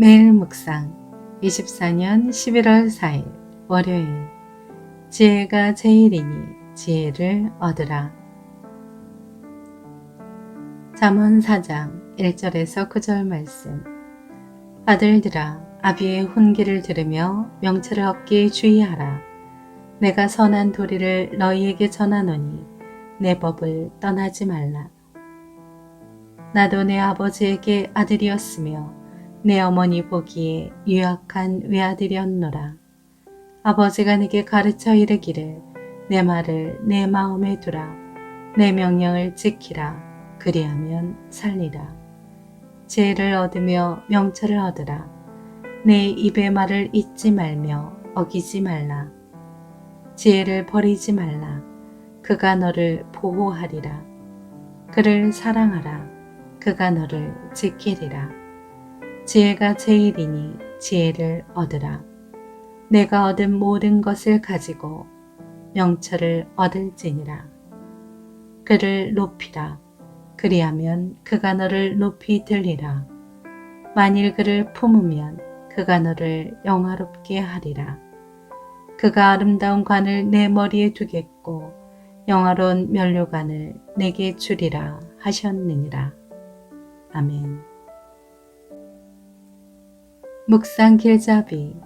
매일 묵상 24년 11월 4일 월요일. 지혜가 제일이니 지혜를 얻으라. 잠언 4장 1절에서 9절 말씀. 아들들아 아비의 훈계를 들으며 명철을 얻기에 주의하라. 내가 선한 도리를 너희에게 전하노니 내 법을 떠나지 말라. 나도 내 아버지에게 아들이었으며 내 어머니 보기에 유약한 외아들이었노라. 아버지가 내게 가르쳐 이르기를 내 말을 내 마음에 두라. 내 명령을 지키라. 그리하면 살리라. 지혜를 얻으며 명철을 얻으라. 내 입의 말을 잊지 말며 어기지 말라. 지혜를 버리지 말라. 그가 너를 보호하리라. 그를 사랑하라. 그가 너를 지키리라. 지혜가 제일이니 지혜를 얻으라. 내가 얻은 모든 것을 가지고 명철을 얻을지니라. 그를 높이라. 그리하면 그가 너를 높이 들리라. 만일 그를 품으면 그가 너를 영화롭게 하리라. 그가 아름다운 관을 내 머리에 두겠고 영화로운 면류관을 내게 주리라 하셨느니라. 아멘. 묵상 길잡이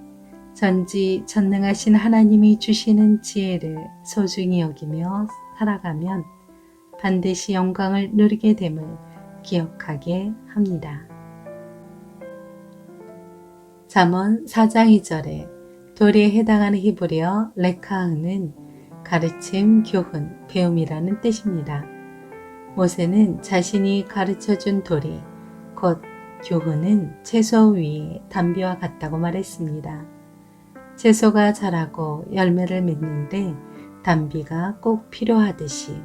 전지 전능하신 하나님이 주시는 지혜를 소중히 여기며 살아가면 반드시 영광을 누리게 됨을 기억하게 합니다. 잠언 4장 2절에 도리에 해당하는 히브리어 레카흐는 가르침, 교훈, 배움이라는 뜻입니다. 모세는 자신이 가르쳐준 도리, 곧 교훈은 채소 위에 담비와 같다고 말했습니다. 채소가 자라고 열매를 맺는데 담비가 꼭 필요하듯이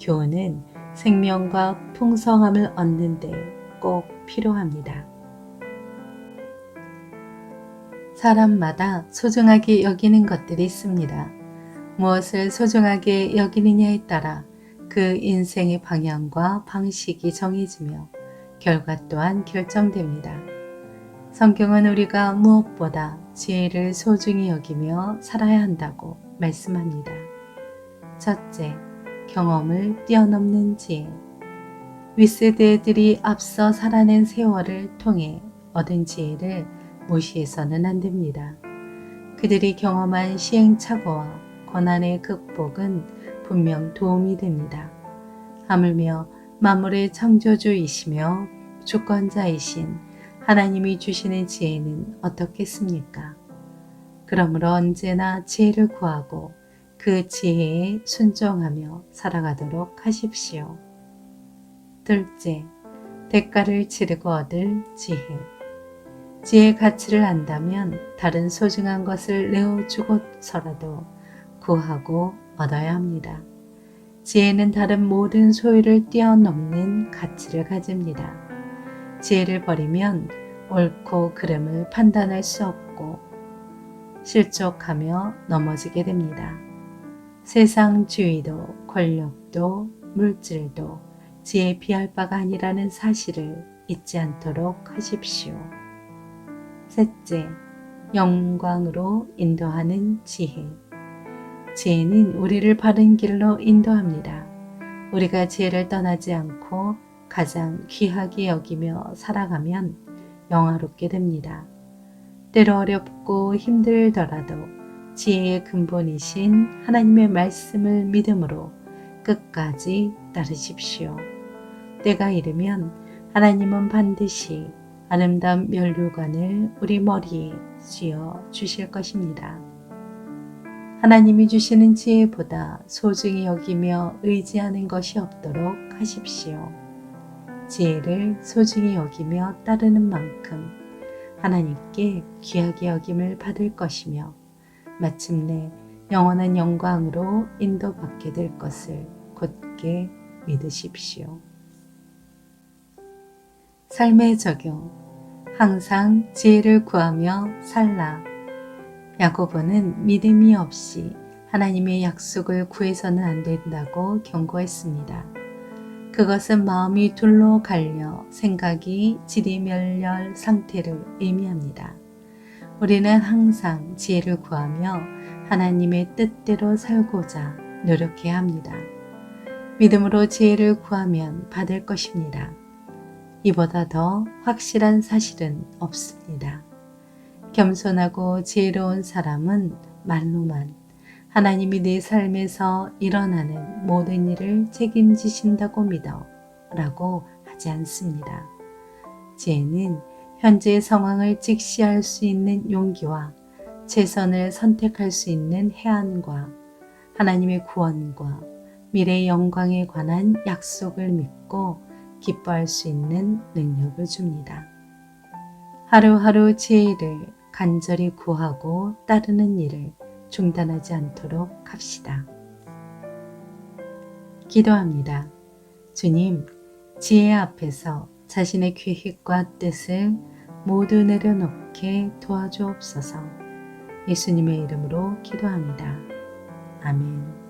교훈은 생명과 풍성함을 얻는데 꼭 필요합니다. 사람마다 소중하게 여기는 것들이 있습니다. 무엇을 소중하게 여기느냐에 따라 그 인생의 방향과 방식이 정해지며 결과 또한 결정됩니다. 성경은 우리가 무엇보다 지혜를 소중히 여기며 살아야 한다고 말씀합니다. 첫째, 경험을 뛰어넘는 지혜. 윗세대들이 앞서 살아낸 세월을 통해 얻은 지혜를 무시해서는 안 됩니다. 그들이 경험한 시행착오와 고난의 극복은 분명 도움이 됩니다. 하물며 만물의 창조주이시며 주권자이신 하나님이 주시는 지혜는 어떻겠습니까? 그러므로 언제나 지혜를 구하고 그 지혜에 순종하며 살아가도록 하십시오. 둘째, 대가를 치르고 얻을 지혜. 지혜의 가치를 안다면 다른 소중한 것을 내어주고서라도 구하고 얻어야 합니다. 지혜는 다른 모든 소유를 뛰어넘는 가치를 가집니다. 지혜를 버리면 옳고 그름을 판단할 수 없고 실족하며 넘어지게 됩니다. 세상 주의도 권력도 물질도 지혜 비할 바가 아니라는 사실을 잊지 않도록 하십시오. 셋째, 영광으로 인도하는 지혜. 지혜는 우리를 바른 길로 인도합니다. 우리가 지혜를 떠나지 않고 가장 귀하게 여기며 살아가면 영화롭게 됩니다. 때로 어렵고 힘들더라도 지혜의 근본이신 하나님의 말씀을 믿음으로 끝까지 따르십시오. 때가 이르면 하나님은 반드시 아름다운 면류관을 우리 머리에 씌워 주실 것입니다. 하나님이 주시는 지혜보다 소중히 여기며 의지하는 것이 없도록 하십시오. 지혜를 소중히 여기며 따르는 만큼 하나님께 귀하게 여김을 받을 것이며 마침내 영원한 영광으로 인도받게 될 것을 곧게 믿으십시오. 삶의 적용 항상 지혜를 구하며 살라. 야고보는 믿음이 없이 하나님의 약속을 구해서는 안 된다고 경고했습니다. 그것은 마음이 둘로 갈려 생각이 지리멸렬 상태를 의미합니다. 우리는 항상 지혜를 구하며 하나님의 뜻대로 살고자 노력해야 합니다. 믿음으로 지혜를 구하면 받을 것입니다. 이보다 더 확실한 사실은 없습니다. 겸손하고 지혜로운 사람은 말로만 하나님이 내 삶에서 일어나는 모든 일을 책임지신다고 믿어 라고 하지 않습니다. 지혜는 현재의 상황을 직시할 수 있는 용기와 최선을 선택할 수 있는 해안과 하나님의 구원과 미래의 영광에 관한 약속을 믿고 기뻐할 수 있는 능력을 줍니다. 하루하루 지혜를 간절히 구하고 따르는 일을 중단하지 않도록 합시다. 기도합니다. 주님, 지혜 앞에서 자신의 계획과 뜻을 모두 내려놓게 도와주옵소서. 예수님의 이름으로 기도합니다. 아멘.